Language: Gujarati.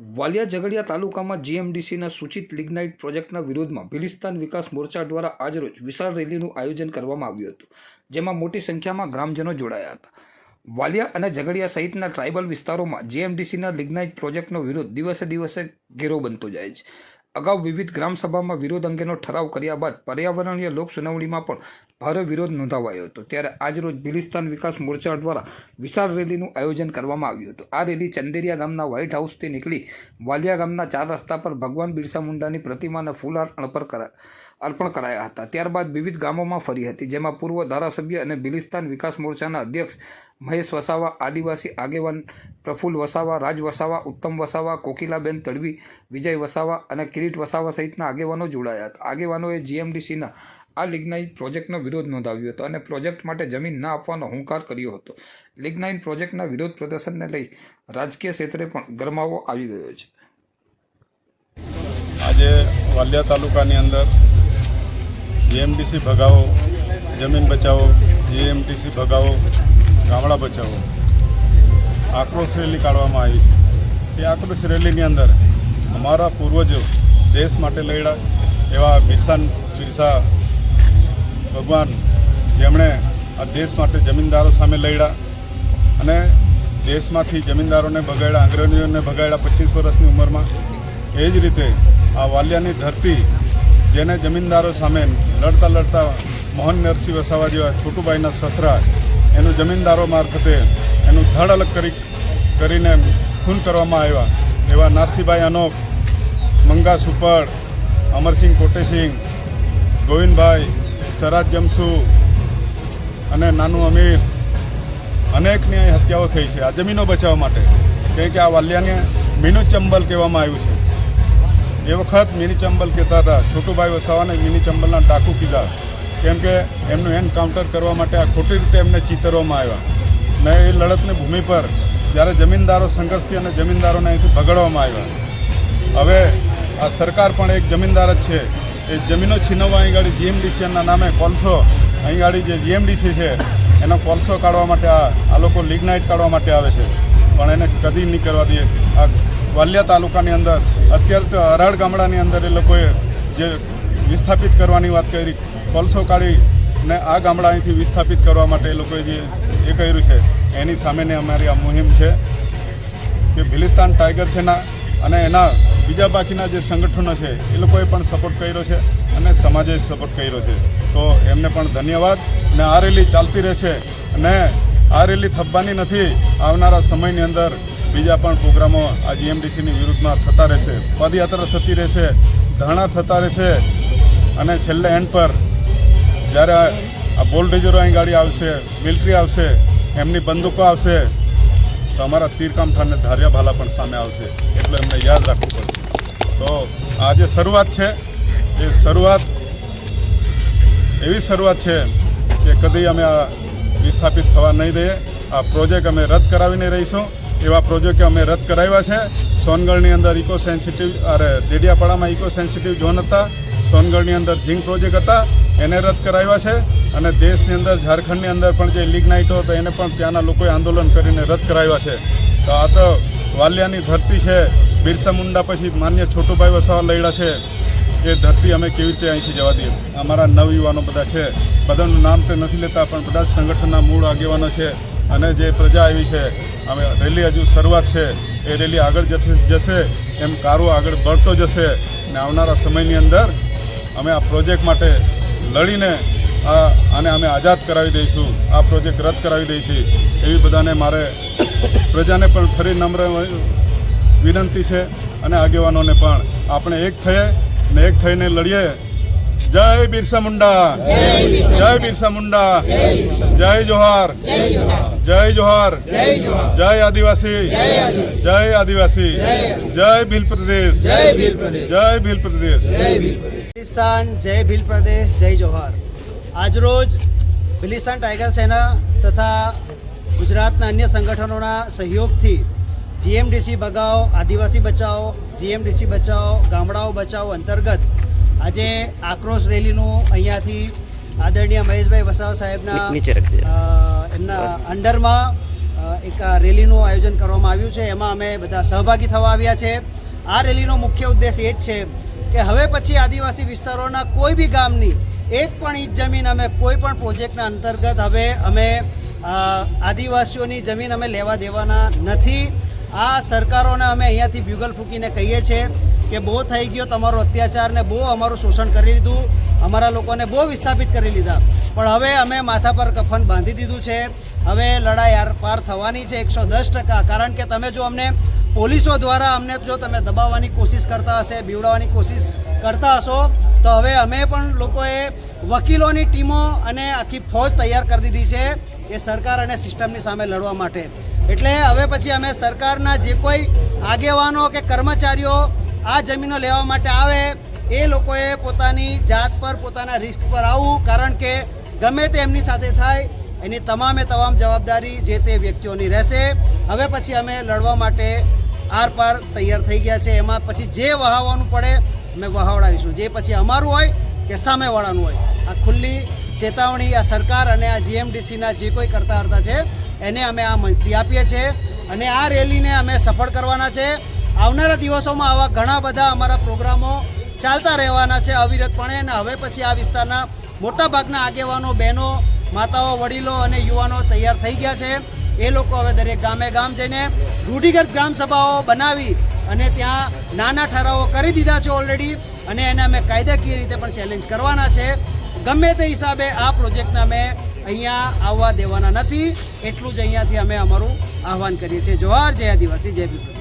વાલિયા ઝઘડિયા તાલુકામાં જીએમડીસીના સૂચિત લિગ્નાઇટ પ્રોજેક્ટના વિરોધમાં ભિલિસ્તાન વિકાસ મોરચા દ્વારા આજરોજ વિશાળ રેલીનું આયોજન કરવામાં આવ્યું હતું, જેમાં મોટી સંખ્યામાં ગ્રામજનો જોડાયા હતા. વાલિયા અને ઝઘડિયા સહિતના ટ્રાઇબલ વિસ્તારોમાં જીએમડીસીના લિગ્નાઇટ પ્રોજેક્ટનો વિરોધ દિવસે દિવસે ઘેરો બનતો જાય છે. અગાઉ વિવિધ ગ્રામસભામાં વિરોધ અંગેનો ઠરાવ કર્યા બાદ પર્યાવરણીય લોક સુનાવણીમાં પણ ભારે વિરોધ નોંધાવાયો હતો. ત્યારે આજરોજ બિલિસ્તાન વિકાસ મોરચા દ્વારા વિશાળ રેલીનું આયોજન કરવામાં આવ્યું હતું. આ રેલી ચંદેરિયા ગામના વ્હાઇટ હાઉસથી નીકળી વાલિયા ગામના ચાર રસ્તા પર ભગવાન બિરસા મુંડાની પ્રતિમાને ફૂલહાર અર્પણ કરા અર્પણ કરાયા હતા. ત્યારબાદ વિવિધ ગામોમાં ફરી હતી, જેમાં પૂર્વ ધારાસભ્ય અને બિલિસ્તાન વિકાસ મોરચાના અધ્યક્ષ મહેશ વસાવા, આદિવાસી આગેવાન પ્રફુલ્લ વસાવા, રાજ વસાવા, ઉત્તમ વસાવા, કોકિલાબેન તડવી, વિજય વસાવા અને કિરીટ વસાવા સહિતના આગેવાનો જોડાયા હતા. આગેવાનોએ જીએમડીસીના આ લિગ્નાઇન પ્રોજેક્ટનો વિરોધ નોંધાવ્યો હતો અને પ્રોજેક્ટ માટે જમીન ના આપવાનો હુંકાર કર્યો હતો. લિગ્નાઇન પ્રોજેક્ટના વિરોધ પ્રદર્શનને લઈ રાજકીય ક્ષેત્રે પણ ગરમાવો આવી ગયો છે. આજે વાલિયા તાલુકાની અંદર જીએમડીસી ભગાવો, જમીન બચાવો જીએમટીસી ભગાવો, ગામડા બચાવો. આક્રોશ રેલી કાઢવામાં આવી છે. એ આક્રોશ રેલીની અંદર અમારા પૂર્વજો દેશ માટે લડ્યા એવા બિરસાન બિરસા ભગવાન જેમણે આ દેશ માટે જમીનદારો સામે લડ્યા અને દેશમાંથી જમીનદારોને ભગાડ્યા અંગ્રેજોને ભગાડ્યા પચીસ વર્ષની ઉંમરમાં. એ જ રીતે આ વાલિયાની ધરતી જેને જમીનદારો સામે લડતા લડતા મોહન નરસિંહ વસાવા જેવા છોટુભાઈના સસરા એનું જમીનદારો મારફતે એનું ધડ અલગ કરી કરીને ખૂન કરવામાં આવ્યા. એવા નરસિંહભાઈ અનોપ મંગા સુપડ, અમરસિંહ કોટેસિંહ, ગોવિંદભાઈ, સરાજ જમસુ અને નાનું અમીર અનેકની હત્યાઓ થઈ છે. આ જમીનો બચાવવા માટે. કેમ કે આ વાલિયાને મીનુ ચંબલ કહેવામાં આવ્યું છે. એ વખત મિની ચંબલ કહેતા હતા છોટુભાઈ વસાવાને મિની ચંબલના ડાકુ કીધા. કેમ કે એમનું એન્કાઉન્ટર કરવા માટે આ ખોટી રીતે એમને ચિતરવામાં આવ્યા. ને એ લડતની ભૂમિ પર જ્યારે જમીનદારો સંઘર્ષથી અને જમીનદારોને અહીંથી ભગાડવામાં આવ્યા. હવે આ સરકાર પણ એક જમીનદાર જ છે. એ જમીનો છીનવવા અહીં ગાડી જીએમડીસીના નામે કોલસો, અહીં ગાડી જે જીએમડીસી છે, એનો કોલસો કાઢવા માટે આ લોકો લિગ્નાઇટ કાઢવા માટે આવે છે. પણ એને કદી નહીં કરવા દઈએ. આ વાલિયા તાલુકાની અંદર, અત્યારે અરાડ ગામડાની અંદર એ લોકોએ જે વિસ્થાપિત કરવાની વાત કરી કોલસો કાઢી ને આ ગામડા અહીંથી વિસ્થાપિત કરવા માટે એ લોકોએ જે એ કર્યું છે, એની સામેની અમારી આ મુહિમ છે કે ભિલિસ્તાન ટાઈગર સેના અને એના બીજા બાકીના જે સંગઠનો છે, એ લોકોએ પણ સપોર્ટ કર્યો છે અને સમાજે સપોર્ટ કર્યો છે. તો એમને પણ ધન્યવાદ ને આ રેલી ચાલતી રહેશે અને આ રેલી થપવાની નથી, આવનારા સમયની અંદર બીજા પણ પ્રોગ્રામો આ જીએમડીસીની વિરુદ્ધમાં થતા રહેશે. પદયાત્રા થતી રહેશે, ધરણા થતા રહેશે અને છેલ્લે એન્ડ પર જ્યારે આ બોલડેજરો અહીં ગાડી આવશે, મિલિટરી આવશે, એમની બંદૂકો આવશે, તો અમારા તીરકામ ઠાને ધાર્યા ભાલા પણ સામે આવશે એટલે એમને યાદ રાખવું પડશે. તો આ જે શરૂઆત છે, એ શરૂઆત એવી શરૂઆત છે કે કદી અમે આ વિસ્થાપિત થવા નહીં દઈએ. આ પ્રોજેક્ટ અમે રદ કરાવીને રહીશું. એવા પ્રોજેક્ટ અમે રદ કરાવ્યા છે. સોનગઢની અંદર ઇકો સેન્સિટિવ અરે ડેડિયાપાડામાં ઇકો સેન્સિટિવ ઝોન હતા. સોનગઢની અંદર ઝીંક પ્રોજેક્ટ હતા. એને રદ કરાવ્યા છે. અને દેશની અંદર, ઝારખંડની અંદર પણ જે લિગ્નાઇટો હતો એને પણ ત્યાંના લોકોએ આંદોલન કરીને રદ કરાવ્યા છે. તો આ તો વાલિયાની ધરતી છે. બિરસા મુંડા પછી માન્ય છોટુભાઈ વસાવા લડ્યા છે. એ ધરતી અમે કેવી રીતે અહીંથી જવા દઈએ? અમારા નવયુવાનો બધા છે. બધાનું નામ તો નથી લેતા, પણ બધા સંગઠનના મૂળ આગેવાનો છે. અને જે પ્રજા આવી છે, અમે રેલી હજુ શરૂઆત છે, એ રેલી આગળ જશે જશે, એમ કારો આગળ બળતો જશે અને આવનારા સમયની અંદર અમે આ પ્રોજેક્ટ માટે લડીને આ આને અમે આઝાદ કરાવી દઈશું, આ પ્રોજેક્ટ રદ કરાવી દઈશું. એવી બધાને મારે પ્રજાને પણ ફરી નમ્ર વિનંતી છે અને આગેવાનોને પણ. આપણે એક થઈએ ને એક થઈને લડીએ જય બિરસા મુંડા જય બિરસા મુંડા જય જોહાર જય જોહાર જય આદિવાસી જય આદિવાસી જય ભીલ પ્રદેશ જય ભીલ પ્રદેશ પાકિસ્તાન જય ભીલ પ્રદેશ જય જોહાર આજરોજ ભિલિસ્તાન ટાઈગર સેના તથા ગુજરાતના અન્ય સંગઠનોના સહયોગથી જીએમડીસી બગાવો, આદિવાસી બચાવો, જીએમડીસી બચાવો, ગામડાઓ બચાવો અંતર્ગત આજે આક્રોશ રેલીનું અહીંયાથી આદરણીય મહેશભાઈ વસાવા સાહેબના એમના અંડરમાં એક રેલીનું આયોજન કરવામાં આવ્યું છે. એમાં અમે બધા સહભાગી થવા આવ્યા છે. આ રેલીનો મુખ્ય ઉદ્દેશ એ જ છે કે હવે પછી આદિવાસી વિસ્તારોના કોઈ બી ગામની એક પણ ઈજ જમીન અમે કોઈ પણ પ્રોજેક્ટના અંતર્ગત હવે અમે આદિવાસીઓની જમીન અમે લેવા દેવાના નથી. આ સરકારોને અમે અહીંયાથી બ્યુગલ ફૂકીને કહીએ છીએ કે બહુ થઈ ગયો તમારો અત્યાચાર ને બહુ અમારું શોષણ કરી લીધું. અમારા લોકોને બહુ વિસ્થાપિત કરી લીધા. પણ હવે અમે માથા પર કફન બાંધી દીધું છે. હવે લડાઈ આર પાર થવાની છે એકસો દસ ટકા. કારણ કે તમે જો અમને પોલીસો દ્વારા અમને જો તમે દબાવવાની કોશિશ કરતા હશે, બીવડાવવાની કોશિશ કરતા હશો, તો હવે અમે પણ લોકોએ વકીલોની ટીમો અને આખી ફોજ તૈયાર કરી દીધી છે એ સરકાર અને સિસ્ટમની સામે લડવા માટે. એટલે હવે પછી અમે સરકારના જે કોઈ આગેવાનો કે કર્મચારીઓ આ જમીનો લેવા માટે આવે, એ લોકોએ પોતાની જાત પર, પોતાના રિસ્ક પર આવવું કારણ કે ગમે તે એમની સાથે થાય, એની તમામે તમામ જવાબદારી જે તે વ્યક્તિઓની રહેશે. હવે પછી અમે લડવા માટે આર પાર તૈયાર થઈ ગયા છે. એમાં પછી જે વહાવવાનું પડે, અમે વહાવડાવીશું. જે પછી અમારું હોય, કે સામેવાળાનું હોય. આ ખુલ્લી ચેતવણી, આ સરકાર અને આ જીએમડીસીના જે કોઈ કરતા હરતા છે, એને અમે આ મંચથી આપીએ છીએ. અને આ રેલીને અમે સફળ કરવાના છે. આવનારા દિવસોમાં આવા ઘણા બધા અમારા પ્રોગ્રામો ચાલતા રહેવાના છે અવિરતપણે અને હવે પછી આ વિસ્તારના મોટાભાગના આગેવાનો, બહેનો, માતાઓ, વડીલો અને યુવાનો તૈયાર થઈ ગયા છે. એ લોકો હવે દરેક ગામે ગામ જઈને રૂઢિગત ગ્રામ સભાઓ બનાવી અને ત્યાં નાના ઠરાવો કરી દીધા છે ઓલરેડી અને એને અમે કાયદાકીય રીતે પણ ચેલેન્જ કરવાના છે. ગમે તે હિસાબે આ પ્રોજેક્ટને અમે અહીંયા આવવા દેવાના નથી. એટલું જ અહીંયાથી અમે અમારું આહવાન કરીએ છીએ. જોહાર, જય આદિવાસી, જય બિપ્લવ